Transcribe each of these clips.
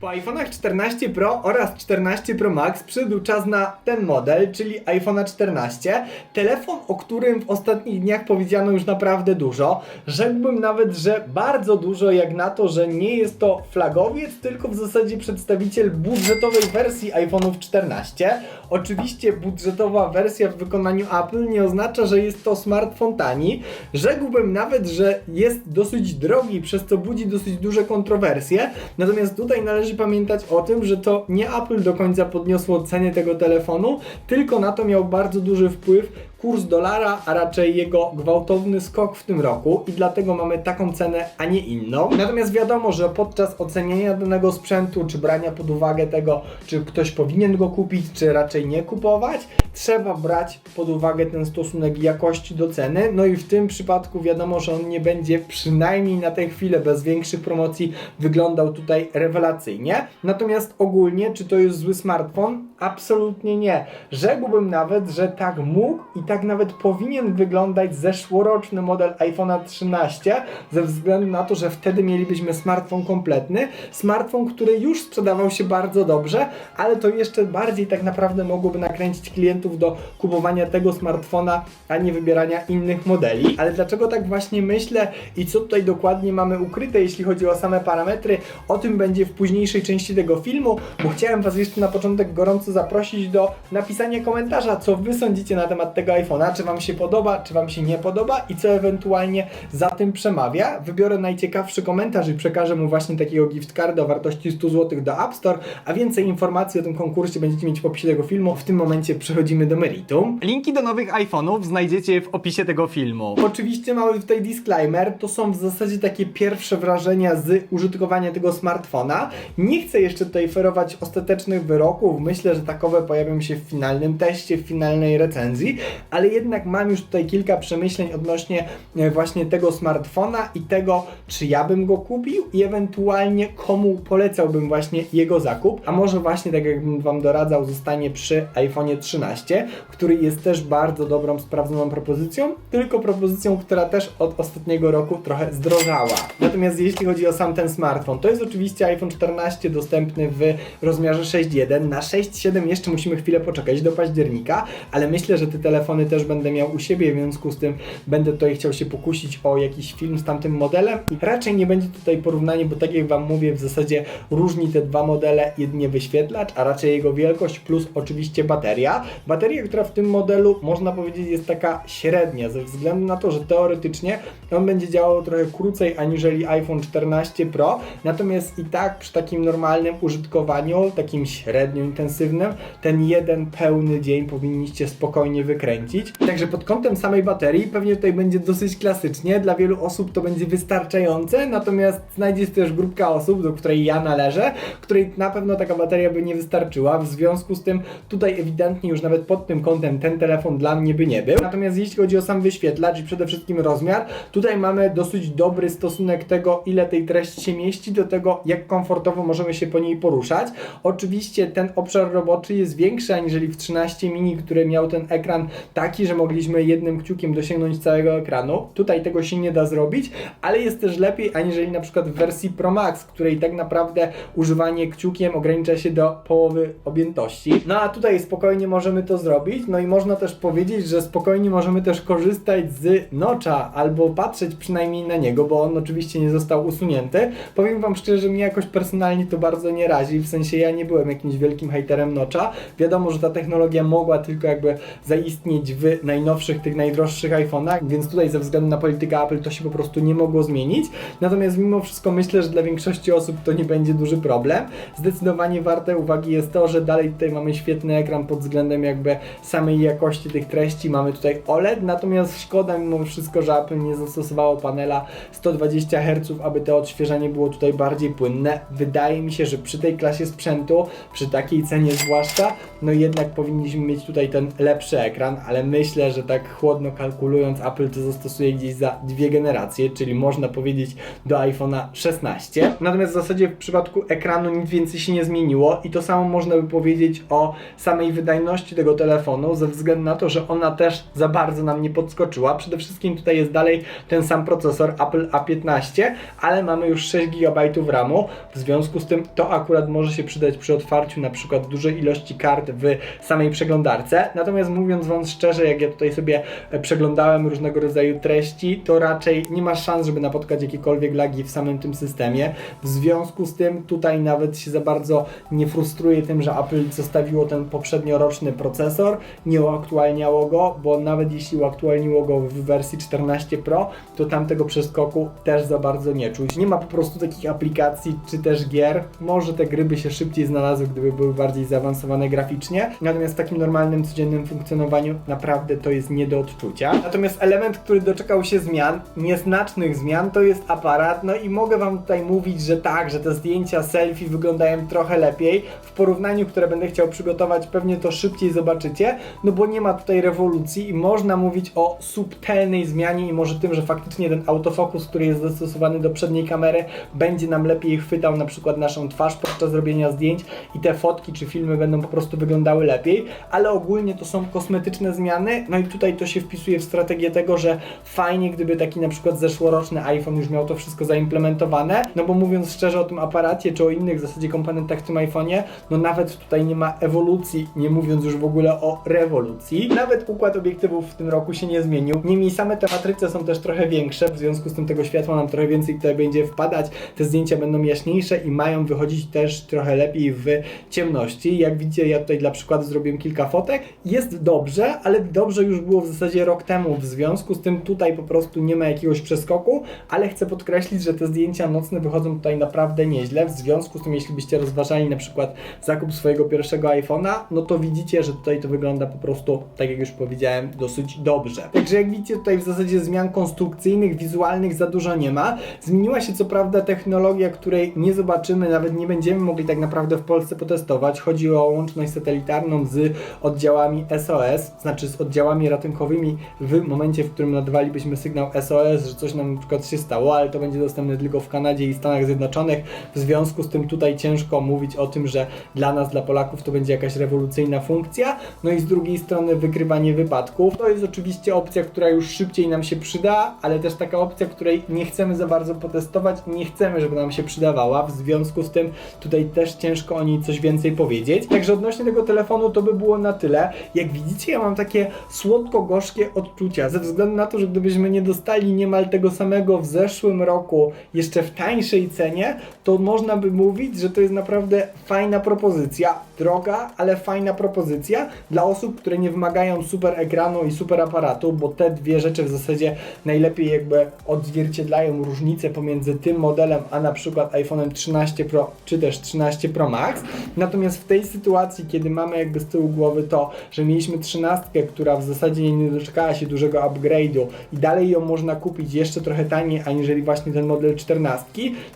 Po iPhone'ach 14 Pro oraz 14 Pro Max przyszedł czas na ten model, czyli iPhone'a 14. Telefon, o którym w ostatnich dniach powiedziano już naprawdę dużo. Rzekłbym nawet, że bardzo dużo, jak na to, że nie jest to flagowiec, tylko w zasadzie przedstawiciel budżetowej wersji iPhone'ów 14. Oczywiście budżetowa wersja w wykonaniu Apple nie oznacza, że jest to smartfon tani. Rzekłbym nawet, że jest dosyć drogi, przez co budzi dosyć duże kontrowersje. Natomiast tutaj należy pamiętać o tym, że to nie Apple do końca podniosło ceny tego telefonu, tylko na to miał bardzo duży wpływ kurs dolara, a raczej jego gwałtowny skok w tym roku i dlatego mamy taką cenę, a nie inną. Natomiast wiadomo, że podczas oceniania danego sprzętu, czy brania pod uwagę tego, czy ktoś powinien go kupić, czy raczej nie kupować, trzeba brać pod uwagę ten stosunek jakości do ceny. No i w tym przypadku wiadomo, że on nie będzie przynajmniej na tę chwilę bez większych promocji wyglądał tutaj rewelacyjnie. Natomiast ogólnie, czy to jest zły smartfon? Absolutnie nie. Rzekłbym nawet, że tak mógł i tak nawet powinien wyglądać zeszłoroczny model iPhone'a 13, ze względu na to, że wtedy mielibyśmy smartfon kompletny. Smartfon, który już sprzedawał się bardzo dobrze, ale to jeszcze bardziej tak naprawdę mogłoby nakręcić klientów do kupowania tego smartfona, a nie wybierania innych modeli. Ale dlaczego tak właśnie myślę i co tutaj dokładnie mamy ukryte, jeśli chodzi o same parametry, o tym będzie w późniejszej części tego filmu, bo chciałem Was jeszcze na początek gorąco zaprosić do napisania komentarza, co Wy sądzicie na temat tego iPhone'a, czy Wam się podoba, czy Wam się nie podoba i co ewentualnie za tym przemawia. Wybiorę najciekawszy komentarz i przekażę mu właśnie takiego gift carda o wartości 100 zł do App Store, a więcej informacji o tym konkursie będziecie mieć w opisie tego filmu. W tym momencie przechodzimy do meritum. Linki do nowych iPhone'ów znajdziecie w opisie tego filmu. Oczywiście mały tutaj disclaimer, to są w zasadzie takie pierwsze wrażenia z użytkowania tego smartfona. Nie chcę jeszcze tutaj ferować ostatecznych wyroków, myślę, że takowe pojawią się w finalnym teście, w finalnej recenzji, ale jednak mam już tutaj kilka przemyśleń odnośnie e, właśnie tego smartfona i tego, czy ja bym go kupił i ewentualnie komu polecałbym właśnie jego zakup, a może właśnie tak jakbym Wam doradzał, zostanie przy iPhone'ie 13, który jest też bardzo dobrą, sprawdzoną propozycją, tylko propozycją, która też od ostatniego roku trochę zdrożała. Natomiast jeśli chodzi o sam ten smartfon, to jest oczywiście iPhone 14 dostępny w rozmiarze 6.1. Na 6.7 jeszcze musimy chwilę poczekać do października, ale myślę, że te telefony też będę miał u siebie, w związku z tym będę tutaj chciał się pokusić o jakiś film z tamtym modelem raczej nie będzie tutaj porównanie, bo tak jak Wam mówię, w zasadzie różni te dwa modele jedynie wyświetlacz, a raczej jego wielkość plus oczywiście bateria. Bateria, która w tym modelu można powiedzieć jest taka średnia, ze względu na to, że teoretycznie on będzie działał trochę krócej aniżeli iPhone 14 Pro, natomiast i tak przy takim normalnym użytkowaniu, takim średnio intensywnym, ten jeden pełny dzień powinniście spokojnie wykręcić. Także pod kątem samej baterii pewnie tutaj będzie dosyć klasycznie, dla wielu osób to będzie wystarczające, natomiast znajdzie się też grupka osób, do której ja należę, której na pewno taka bateria by nie wystarczyła, w związku z tym tutaj ewidentnie już nawet pod tym kątem ten telefon dla mnie by nie był. Natomiast jeśli chodzi o sam wyświetlacz i przede wszystkim rozmiar, tutaj mamy dosyć dobry stosunek tego, ile tej treści się mieści, do tego, jak komfortowo możemy się po niej poruszać. Oczywiście ten obszar roboczy jest większy aniżeli w 13 mini, który miał ten ekran taki, że mogliśmy jednym kciukiem dosięgnąć całego ekranu. Tutaj tego się nie da zrobić, ale jest też lepiej aniżeli na przykład w wersji Pro Max, której tak naprawdę używanie kciukiem ogranicza się do połowy objętości. No a tutaj spokojnie możemy to zrobić, no i można też powiedzieć, że spokojnie możemy też korzystać z nocza albo patrzeć przynajmniej na niego, bo on oczywiście nie został usunięty. Powiem Wam szczerze, że mnie jakoś personalnie to bardzo nie razi, w sensie ja nie byłem jakimś wielkim hejterem nocza. Wiadomo, że ta technologia mogła tylko jakby zaistnieć w najnowszych, tych najdroższych iPhone'ach, więc tutaj ze względu na politykę Apple to się po prostu nie mogło zmienić. Natomiast mimo wszystko myślę, że dla większości osób to nie będzie duży problem. Zdecydowanie warte uwagi jest to, że dalej tutaj mamy świetny ekran pod względem jakby samej jakości tych treści. Mamy tutaj OLED, natomiast szkoda mimo wszystko, że Apple nie zastosowało panela 120 Hz, aby to odświeżanie było tutaj bardziej płynne. Wydaje mi się, że przy tej klasie sprzętu, przy takiej cenie zwłaszcza, no jednak powinniśmy mieć tutaj ten lepszy ekran, ale ale myślę, że tak chłodno kalkulując Apple to zastosuje gdzieś za dwie generacje, czyli można powiedzieć do iPhone'a 16. Natomiast w zasadzie w przypadku ekranu nic więcej się nie zmieniło i to samo można by powiedzieć o samej wydajności tego telefonu, ze względu na to, że ona też za bardzo nam nie podskoczyła. Przede wszystkim tutaj jest dalej ten sam procesor Apple A15, ale mamy już 6 GB RAMu. W związku z tym to akurat może się przydać przy otwarciu na przykład dużej ilości kart w samej przeglądarce. Natomiast mówiąc Wam szczerze, jak ja tutaj sobie e, przeglądałem różnego rodzaju treści, to raczej nie ma szans, żeby napotkać jakiekolwiek lagi w samym tym systemie. W związku z tym tutaj nawet się za bardzo nie frustruję tym, że Apple zostawiło ten poprzednioroczny procesor, nie uaktualniało go, bo nawet jeśli uaktualniło go w wersji 14 Pro, to tamtego przeskoku też za bardzo nie czuć. Nie ma po prostu takich aplikacji czy też gier. Może te gry by się szybciej znalazły, gdyby były bardziej zaawansowane graficznie. Natomiast w takim normalnym, codziennym funkcjonowaniu naprawdę to jest nie do odczucia. Natomiast element, który doczekał się zmian, nieznacznych zmian, to jest aparat. No i mogę Wam tutaj mówić, że tak, że te zdjęcia selfie wyglądają trochę lepiej. W porównaniu, które będę chciał przygotować, pewnie to szybciej zobaczycie, no bo nie ma tutaj rewolucji i można mówić o subtelnej zmianie i może tym, że faktycznie ten autofokus, który jest zastosowany do przedniej kamery, będzie nam lepiej chwytał na przykład naszą twarz podczas robienia zdjęć i te fotki czy filmy będą po prostu wyglądały lepiej, ale ogólnie to są kosmetyczne zmiany, no i tutaj to się wpisuje w strategię tego, że fajnie gdyby taki na przykład zeszłoroczny iPhone już miał to wszystko zaimplementowane, no bo mówiąc szczerze o tym aparacie czy o innych w zasadzie komponentach w tym iPhone'ie, no nawet tutaj nie ma ewolucji, nie mówiąc już w ogóle o rewolucji. Nawet układ obiektywów w tym roku się nie zmienił. Niemniej same te matryce są też trochę większe, w związku z tym tego światła nam trochę więcej tutaj będzie wpadać, te zdjęcia będą jaśniejsze i mają wychodzić też trochę lepiej w ciemności. Jak widzicie, ja tutaj dla przykładu zrobiłem kilka fotek. Jest dobrze, ale dobrze już było w zasadzie rok temu, w związku z tym tutaj po prostu nie ma jakiegoś przeskoku, ale chcę podkreślić, że te zdjęcia nocne wychodzą tutaj naprawdę nieźle, w związku z tym jeśli byście rozważali na przykład zakup swojego pierwszego iPhone'a, no to widzicie, że tutaj to wygląda po prostu, tak jak już powiedziałem, dosyć dobrze. Także jak widzicie, tutaj w zasadzie zmian konstrukcyjnych, wizualnych za dużo nie ma. Zmieniła się co prawda technologia, której nie zobaczymy, nawet nie będziemy mogli tak naprawdę w Polsce potestować. Chodzi o łączność satelitarną z oddziałami SOS, znaczy z oddziałami ratunkowymi w momencie, w którym nadawalibyśmy sygnał SOS, że coś nam na przykład się stało, ale to będzie dostępne tylko w Kanadzie i Stanach Zjednoczonych. W związku z tym tutaj ciężko mówić o tym, że dla nas, dla Polaków to będzie jakaś rewolucyjna funkcja. No i z drugiej strony wykrywanie wypadków. To jest oczywiście opcja, która już szybciej nam się przyda, ale też taka opcja, której nie chcemy za bardzo potestować nie chcemy, żeby nam się przydawała. W związku z tym tutaj też ciężko o niej coś więcej powiedzieć. Także odnośnie tego telefonu to by było na tyle. Jak widzicie, ja mam takie słodko-gorzkie odczucia, ze względu na to, że gdybyśmy nie dostali niemal tego samego w zeszłym roku, jeszcze w tańszej cenie, to można by mówić, że to jest naprawdę fajna propozycja. Droga, ale fajna propozycja dla osób, które nie wymagają super ekranu i super aparatu, bo te dwie rzeczy w zasadzie najlepiej jakby odzwierciedlają różnicę pomiędzy tym modelem, a na przykład iPhone'em 13 Pro czy też 13 Pro Max. Natomiast w tej sytuacji, kiedy mamy jakby z tyłu głowy to, że mieliśmy 13, która w zasadzie nie doczekała się dużego upgrade'u i dalej ją można kupić jeszcze trochę taniej, aniżeli właśnie ten model 14,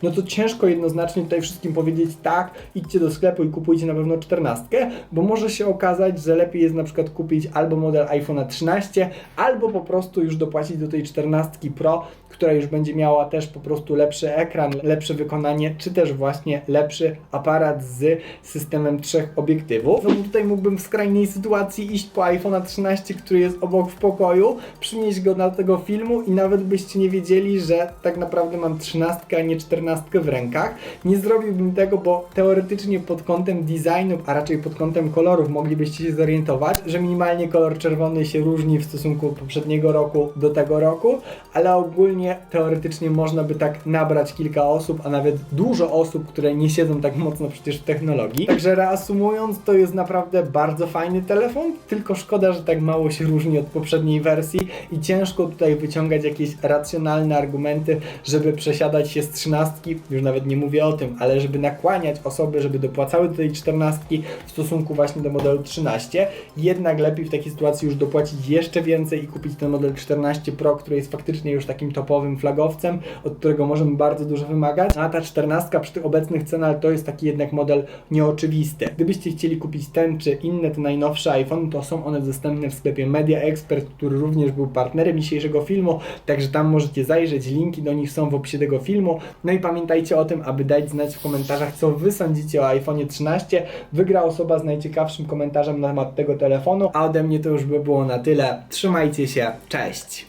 no to ciężko jednoznacznie tutaj wszystkim powiedzieć tak, idźcie do sklepu i kupujcie na pewno 14, bo może się okazać, że lepiej jest na przykład kupić albo model iPhone'a 13, albo po prostu już dopłacić do tej 14 Pro, która już będzie miała też po prostu lepszy ekran, lepsze wykonanie, czy też właśnie lepszy aparat z systemem trzech obiektywów. No tutaj mógłbym w skrajnej sytuacji iść po iPhone'a 13, który jest obok w pokoju, przynieść go do tego filmu i nawet byście nie wiedzieli, że tak naprawdę mam 13, a nie 14 w rękach. Nie zrobiłbym tego, bo teoretycznie pod kątem designu, a raczej pod kątem kolorów moglibyście się zorientować, że minimalnie kolor czerwony się różni w stosunku poprzedniego roku do tego roku, ale ogólnie teoretycznie można by tak nabrać kilka osób, a nawet dużo osób, które nie siedzą tak mocno przecież w technologii. Także reasumując, to jest naprawdę bardzo fajny telefon, tylko szkoda, że tak mało się różni od poprzedniej wersji i ciężko tutaj wyciągać jakieś racjonalne argumenty, żeby przesiadać się z 13, już nawet nie mówię o tym, ale żeby nakłaniać osoby, żeby dopłacały do tej 14 w stosunku właśnie do modelu 13. Jednak lepiej w takiej sytuacji już dopłacić jeszcze więcej i kupić ten model 14 Pro, który jest faktycznie już takim topowym flagowcem, od którego możemy bardzo dużo wymagać. A ta 14 przy tych obecnych cenach to jest taki jednak model nieoczywisty. Gdybyście chcieli kupić ten czy inne te najnowsze iPhone, to są one dostępne w sklepie Media Expert, który również był partnerem dzisiejszego filmu, także tam możecie zajrzeć, linki do nich są w opisie tego filmu. No i pamiętajcie o tym, aby dać znać w komentarzach, co wy sądzicie o iPhone 13. Wygra osoba z najciekawszym komentarzem na temat tego telefonu, a ode mnie to już by było na tyle. Trzymajcie się, cześć!